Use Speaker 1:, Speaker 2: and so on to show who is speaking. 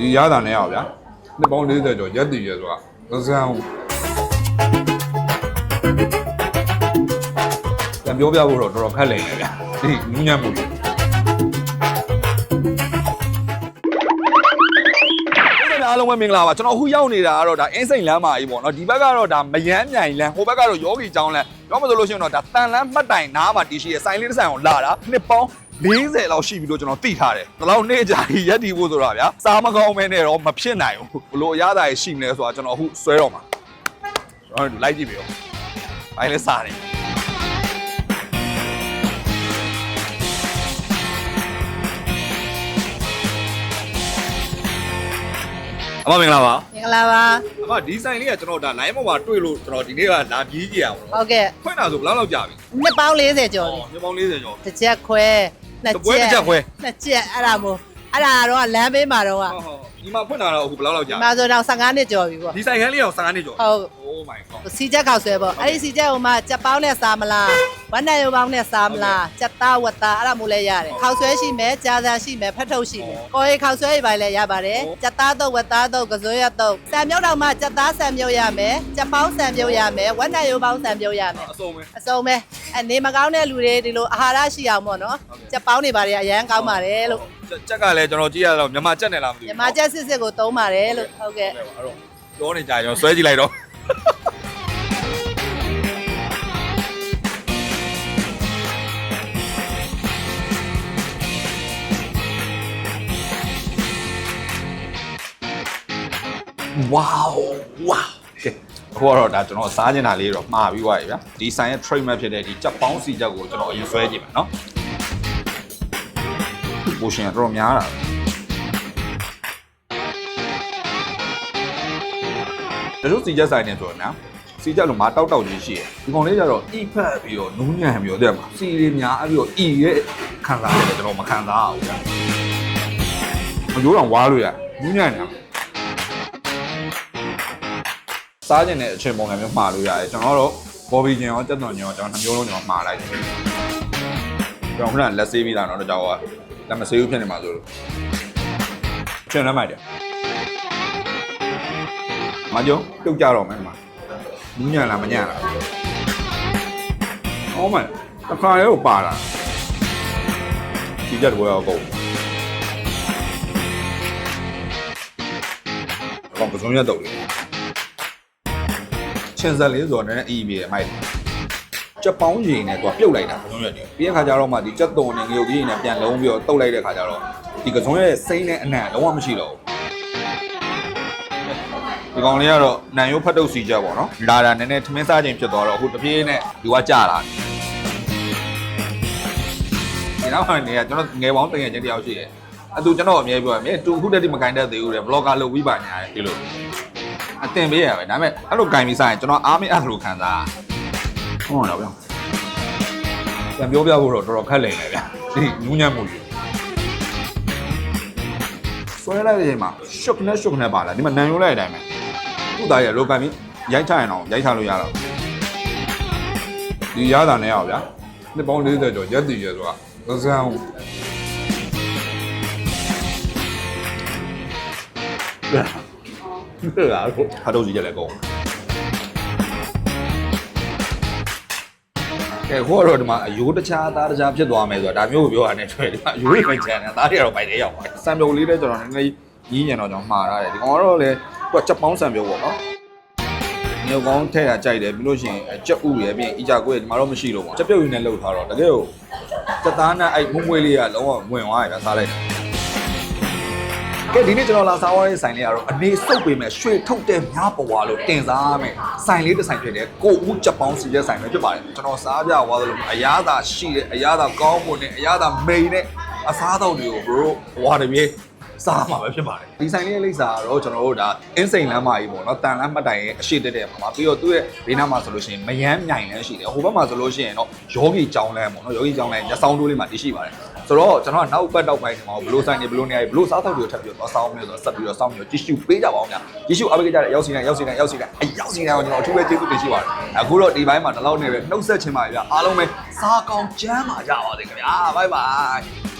Speaker 1: ဒီရတာနဲ့ရောဗျာနှစ်ပေါင်း40ကျော်ရက်တည်ရဲဆိုတာသစံပြန်ပြောပြဖို့တော့တော်တော်ခက်လိမ့်မယ်ဗျာဒီနူးညံ့မှုတွေ
Speaker 2: အားလုံးပဲမင်္ဂလာပါကျွန်တော်အခုရောက်နေတာကတော့ဒါအင်းစိန်လမ်းမကြီးပေါ့နော်ဒီဘက်ကတော့ဒါမယမ်းမြိုင်လမ်းဟိုဘက်ကတော့ယောဂီကျောင်းလမ်းပြောမဆိုလို့ရှိရင်တော့ဒါတန်လမ်းမှတ်တိုင်နားမှာတည်ရှိရဲ့ဆိုင်လေးတစ်ဆိုင်ကိုလာတာနှစ်ပေါင်း 40လောက်ရှိပြီလို့ကျွန်တော်သိထားတယ်။ဒီလောက်နေ့ကြာကြီးရက်တည်ဖို့ဆိုတာဗျာစားမကောင်းမဲနဲ့တော့မဖြစ်နိုင်ဘူး။ဘလို့အရသာရရှိမလဲဆိုတာကျွန်တော်အခုဆွဲတော့မှာ။ကျွန်တော်လိုက်ကြည့်ပြီရော။ဘိုင်းလဲစားတယ်အမမင်္ဂလာပါ
Speaker 3: မင်္ဂလာပါ
Speaker 2: အမဒီဆိုင်လေးကကျွန်တော်ဒါ line ပေါ်မှာတွေ့လို့ကျွန်တော်ဒီနေ့ကလာပြီးကြည့်ရအောင်
Speaker 3: ဟုတ်ကဲ့
Speaker 2: ဖွင့်တာဆိုဘယ်လောက်လောက်ကြာပြီ
Speaker 3: နှစ်ပေါင်း40ကျော်ပြီ
Speaker 2: ညပေါင်း40ကျော်
Speaker 3: တစ်ချက်ခွဲ နှစ်
Speaker 2: တစ်ပွဲတစ်ချက်ခွဲ
Speaker 3: နှစ်ချက်အဲ့ဒါမို့အဲ့ဒါတော့လမ်းဘေးမှာတော့က
Speaker 2: ဟုတ်ဟုတ်ဒီမှာဖွင့်တာတော့အခုဘယ်လောက်လောက်ကြာ
Speaker 3: ဒီမှာဆိုတော့15နှစ်ကျော်ပြီပေါ့
Speaker 2: ဒီဆိုင်ခန်းလေးအောင်15နှစ်ကျော်
Speaker 3: ဟုတ်
Speaker 2: Oh my god
Speaker 3: စီချက်ခောက်ဆွဲပေါ့အဲ့ဒီစီချက်ဟိုမှာချက်ပေါင်းနဲ့စားမလားဝမ်းနဲ့ရုပ်ပေါင်းနဲ့စားမလားချက်သားဝတ်သားအဲ့ဒါမို့လဲရတယ်ခောက်ဆွဲရှိမယ်ကြာသာရှိမယ်ဖတ်ထုတ်ရှိမယ်ကိုယ်ခောက်ဆွဲရပါလေရပါတယ်ချက်သားတော့ဝတ်သားတော့ကစွဲရတော့စံမြုပ်တော့မှချက်သားစံမြုပ်ရမယ်ချက်ပေါင်းစံမြုပ်ရမယ်ဝမ်းနဲ့ရုပ်ပေါင်းစံမြုပ်ရမယ်
Speaker 2: အစုံပဲ
Speaker 3: အစုံပဲအနေမကောင်းတဲ့လူတွေဒီလိုအာဟာရရှိအောင်ပေါ့နော်ချက်ပေါင်းနေပါတယ်အရန်ကောင်းပါတယ်လို့
Speaker 2: ကြက်ကလည်းကျွန်တော်ကြည့်ရတော့မြန်မာကြက်နေလားမသိ
Speaker 3: မြ
Speaker 2: ဘူး
Speaker 3: မချက်စစ်စစ်ကိုသုံးပါတယ်လို့ဟုတ်ကဲ့
Speaker 2: အဲ့တော့ပြောနေကြရောဆွဲကြည့်လိုက်တော့ ဝေါဝေါကဲအခုကတော့ဒါကျွန်တော်စားကျင်တာလေးတော့မှားပြီးသွားပြီဗျာဒီဆိုင်ရဲ့ trademark ဖြစ်တဲ့ဒီကြက်ပေါင်းစီချက်ကိုကျွန်တော်အရင်ဆွဲကြည့်မယ်နော်ပိုရှင်ကတော့များတာတချို့စီချက်ဆိုင်နေဆိုရင်နော်စီချက်လို့မတောက်တောက်ကြီးရှိတယ်ဒီကောင်လေးကျတော့အီဖက်ပြီးတော့နူးညံ့ပြီးတော့တဲ့မှာစီလေးများပြီးတော့အီရဲ့ခံစားရတယ်ကျွန်တော်မခံစားအောင်ဗျာမရိုးတော့ဝါလို့ရနူးညံ့နေတာ စားကျင်တဲ့အချိန်ပုံစံမျိုးမှားလို့ရတယ်ကျွန်တော်တော့ဘော်ဘီကျင်ရောတက်တော်ညင်ရောကျွန်တော်နှမျိုးလုံးကျွန်တော်မှားလိုက်တယ်ကျွန်တော်ခုနလက်ဆေးပြီးတာတော့ကြောက်ရလက်မဆေးဘူးဖြစ်နေမှာဆိုလို့ချင်ရမ်းမိုက်တယ်မကြုံပြုတ်ကြတော့မယ်ဒီမှာနူးညံ့လားမညံ့လားအော်မတစ်ခါရောပါလာဒီကြက်တော့ရောကုန်ကောင်ပစုံရတော့လေ ချင်းစက်လေးဆိုတော့နည်းနည်းအီးပြီးရမိုက်ကြက်ပေါင်းရင်နဲ့သူကပြုတ်လိုက်တာပစုံရက်ကြီးပြီးတဲ့ခါကျတော့မှဒီကြက်တုံနဲ့ငရုတ်ကြီးနဲ့ပြန်လုံးပြီးတော့တုတ်လိုက်တဲ့ခါကျတော့ဒီကစုံရဲ့စိမ့်နဲ့အနံ့လုံးဝမရှိတော့ဘူးဒီကောင်လေးကတော့နန်ရိုးဖတ်တုပ်စီချက်ပေါ့နော်လာတာနည်းနည်းထမင်းစားခြင်းဖြစ်သွားတော့အခုတပြေးနဲ့ဒီကကြာလာဒီနောက်ကနေကကျွန်တော်ငယ်ပေါင်းတငယ်ချင်းတယောက်ရှိတယ်အတူကျွန်တော်အမြဲပြောရမယ်တူခုတက်တိမကင်တတ်သေးဘူးတဲ့ဘလော့ဂါလုပ်ပြီးပါညာတယ်ဒီလို အတင်ပေးရပဲဒါပေမဲ့အဲ့လိုကင်ပြီးစားရင်ကျွန်တော်အားမအဲ့လိုခံစားဟုတ်တော့ဗျပြန်ပြောပြဖို့တော့တော်တော်ခက်လိမ့်မယ်ဗျဒီနူးညံ့မှုကြီးဆွဲလိုက်တဲ့အချိန်မှာရှုပ်နဲ့ရှုပ်နဲ့ပါလာဒီမှာနန်ရိုးလိုက်တဲ့အတိုင်းပဲသူ့သားရဲ့လောကန်ပြီးရိုက်ချရင်တော့ရိုက်ချလို့ရတော့ဒီရတာနဲ့ရောဗျာနှစ်ပေါင်း40ကျော်ရက်တည်ရဲဆိုတာသစံ ဟုတ်လားဟာတော့ကြီးကြလဲကောင်းကဲခေါ်တော့ဒီမှာအယိုးတခြားသားတခြားဖြစ်သွားမယ်ဆိုတာဒါမျိုးကိုပြောရတဲ့တွေ့ဒီမှာအယိုးတွေပဲကျန်တယ်သားတွေကတော့ပိုက်သေးရောက်ပါတယ်စံပြုံလေးလည်းကျွန်တော်နည်းနည်းကြီးညံ့တော့ကျွန်တော်မှားရတယ်ဒီကောင်ကတော့လေသူကချက်ပေါင်းစံပြုံပေါ့နော်ညောကောင်းထဲတာကြိုက်တယ်ပြီးလို့ရှိရင်အကြက်ဥရယ်ပြီးရင်အီကြကွေးဒီမှာတော့မရှိတော့ဘူးကြက်ပြုတ်ရင်းနဲ့လှုပ်ထားတော့တကယ်ကိုစက်သားနဲ့အဲ့မွမွေးလေးကလုံးဝဝင်သွားရတာစားလိုက်တာ ကဲဒီနေ့ကျွန်တော်လာစားသွားတဲ့ဆိုင်လေးကတော့အနေစုပ်ပေမဲ့ရွှေထုတ်တဲ့များပွားလို့တင်စားရမယ်ဆိုင်လေးတစ်ဆိုင်ဖြစ်တယ်ကိုဦးကြက်ပေါင်းစီတဲ့ဆိုင်ပဲဖြစ်ပါတယ်ကျွန်တော်စားပြသွားသလိုအရသာရှိတယ်အရသာကောင်းမွန်တယ်အရသာမိန်နဲ့အစားတော့တွေကို bro ဝါတပြေးစားမှာပဲဖြစ်ပါတယ်ဒီဆိုင်လေးရဲ့လိပ်စာကတော့ကျွန်တော်တို့ဒါအင်းစိန်လမ်းမကြီးပေါ့နော်တန်လမ်းမှတ်တိုင်ရဲ့အရှိတက်တဲ့မှာပြီးတော့သူ့ရဲ့ဘေးနားမှာဆိုလို့ရှိရင်မယမ်းမြိုင်လည်းရှိတယ်ဟိုဘက်မှာဆိုလို့ရှိရင်တော့ယောဂီကျောင်းလမ်းပေါ့နော်ယောဂီကျောင်းလမ်းညစောင်းတိုးလေးမှာတည်ရှိပါတယ် ဆိုတော့ကျွန်တော်ကနောက်ပတ်တော့ပိုင်းဒီမှာဘလို့ဆိုင်နေဘလို့နေရဘလို့စားတော့တွေထပ်ပြီးတော့ဆောင်းမျိုးဆိုတော့ဆက်ပြီးတော့ဆောင်းမျိုးကြည့်ရှုပေးကြပါအောင်ဗျာကြည့်ရှုအားပေးကြတဲ့ရောက်စီတိုင်းရောက်စီတိုင်းရောက်စီတိုင်းအရောက်စီတိုင်းကိုကျွန်တော်အထူးပဲကျေးဇူးတင်ရှိပါတယ်အခုတော့ဒီဘိုင်းမှာဒီလောက်နေပဲနှုတ်ဆက်ချင်ပါဗျာအားလုံးပဲစားကောင်းကျမ်းပါကြပါစေခင်ဗျာဘိုင်ဘိုင်